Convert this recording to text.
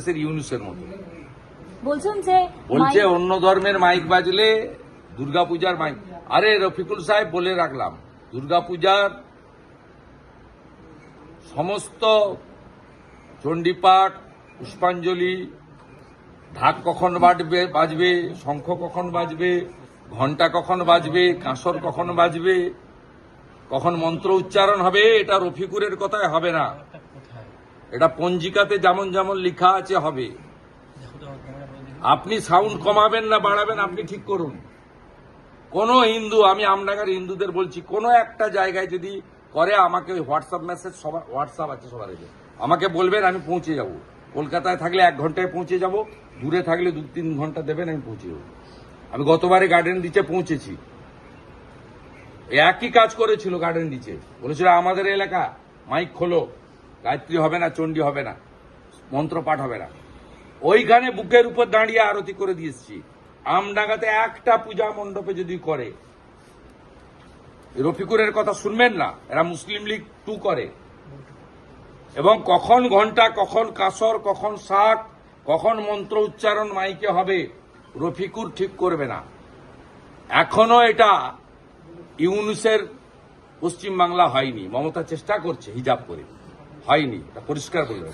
দেশের ইউনুসের মতো। বলছেন যে বলছে অন্য ধর্মের মাইক বাজলে দুর্গাপূজার মাইক। আরে রফিকুল সাহেব বলে রাখলাম দুর্গাপূজার সমস্ত চণ্ডীপাঠ পুষ্পাঞ্জলি ঢাক কখন বাজবে বাজবে শঙ্খ কখন বাজবে ঘণ্টা কখন বাজবে কাঁসর কখন বাজবে কখন মন্ত্র উচ্চারণ হবে এটা রফিকুরের কথায় হবে না। এটা পঞ্জিকাতে যেমন যেমন লেখা আছে হবে। আপনি সাউন্ড কমাবেন না বাড়াবেন, আপনি ঠিক করুন। কোন হিন্দু, আমি আমনাগার হিন্দুদের বলছি, কোন একটা জায়গায় যদি করে, আমাকে ওই হোয়াটসঅ্যাপ মেসেজ সবার হোয়াটসঅ্যাপ আছে সবার আগে। আমাকে বলবেন, আমি পৌঁছে যাব। কলকাতায় থাকলে এক ঘন্টায় পৌঁছে যাব, দূরে থাকলে দু তিন ঘণ্টা দেবেন, আমি পৌঁছে যাব। আমি গতবারে গার্ডেন দিচ্ছে পৌঁছেছি। একই কাজ করেছিল গার্ডেন দিচ্ছে বলেছিল, আমাদের এলাকা মাইক খোলো। গায়ত্রী হবে না, চণ্ডী হবে না মন্ত্র পাঠ হবে না। ওইখানে বুকের উপর দাঁড়িয়ে আরতি করে দিয়েছি। আমডাঙ্গাতে একটা পূজা মণ্ডপে যদি করে, রফিকুরের কথা শুনবেন না, এরা মুসলিম লীগ টু করে। এবং কখন ঘণ্টা কখন কাসর, কখন শাক, কখন মন্ত্র উচ্চারণ মাইকে হবে, রফিকুর ঠিক করবে না। এখনও এটা ইউনুসের পশ্চিমবাংলা হয়নি, মমতা চেষ্টা করছে হিজাব করে। হয়নি এটা পরিষ্কার করে